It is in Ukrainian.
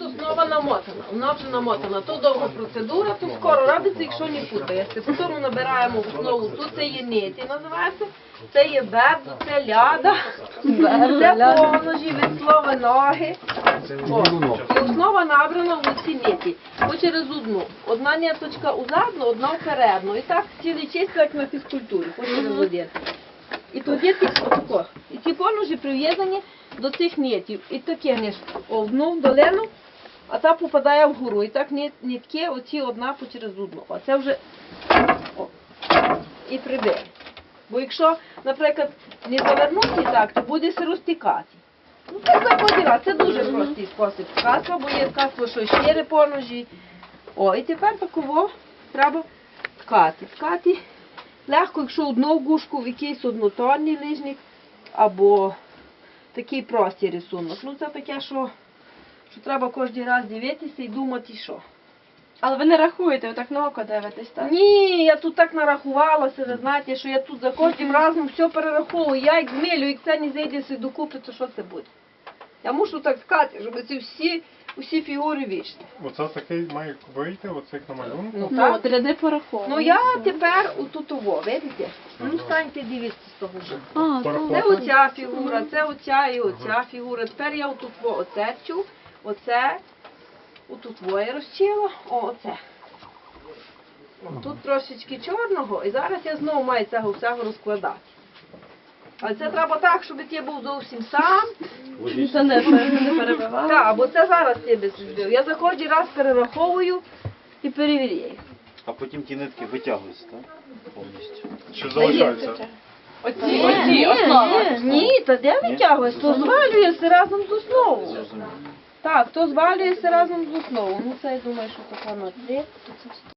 тут основа намотана. Вона вже намотана. То довга процедура, то скоро робиться, якщо не путаєшся. Потім набираємо в основу. Тут це є неті, називається. Це є бердо, це ляда, це поножі, від слова ноги. О, і основа набрана в ці неті. По через одну. Одна ниточка узадну, одна впередну. І так цілий час, як на фізкультурі, по через один. І тоді отако. І ці поножі прив'язані до цих нитів. І таке ніж одну долину, а та попадає вгору. І так нитки оці одна по через одну. А це вже о, і прибере. Бо якщо, наприклад, не завернути так, то буде все розтікати. Ну це заходить. Це дуже простий спосіб ткацтва, бо є ткацтво, що щире поножі. О, і тепер таково треба ткати. Ткати легко, якщо одну гушку в якийсь однотонний лижник, або такий простий рисунок. Ну це таке, що, що треба кожен раз дивитися і думати, що. Але ви не рахуєте, ви так на око дивитесь, так? Ні, я тут так нарахувалася, ви знаєте, що я тут за кожним разом все перераховую. Я як змілю, як це не зайде все докупи, то що це буде? Я мушу так сказати, щоб ці всі, усі фігури вийшли. Оце такий має вийти, оце як на малюнку. Ну, Ну, так. от ряди пораховані. Ну я тепер отут ово, видите? Ну станьте дивіться з того боку. А, Це так. оця фігура, це оця і оця фігура. Тепер я отут во оце вчу, оце, отут двоє розчила, о, оце. Тут трошечки чорного, і зараз я знову маю цього всього розкладати. Але це треба так, щоб ти був зовсім сам. Це не, не. Так, бо це зараз тебе зробив. Я за кожен раз перераховую і перевіряю. А потім ті нитки витягуються, так? Повністю. Що залишається? Оці, Ні, оці, основа. ні, ні, та де витягуєш? То звалюєшся разом з основою. Так, то звалюється разом з основою. Ну це я думаю, що така понад три.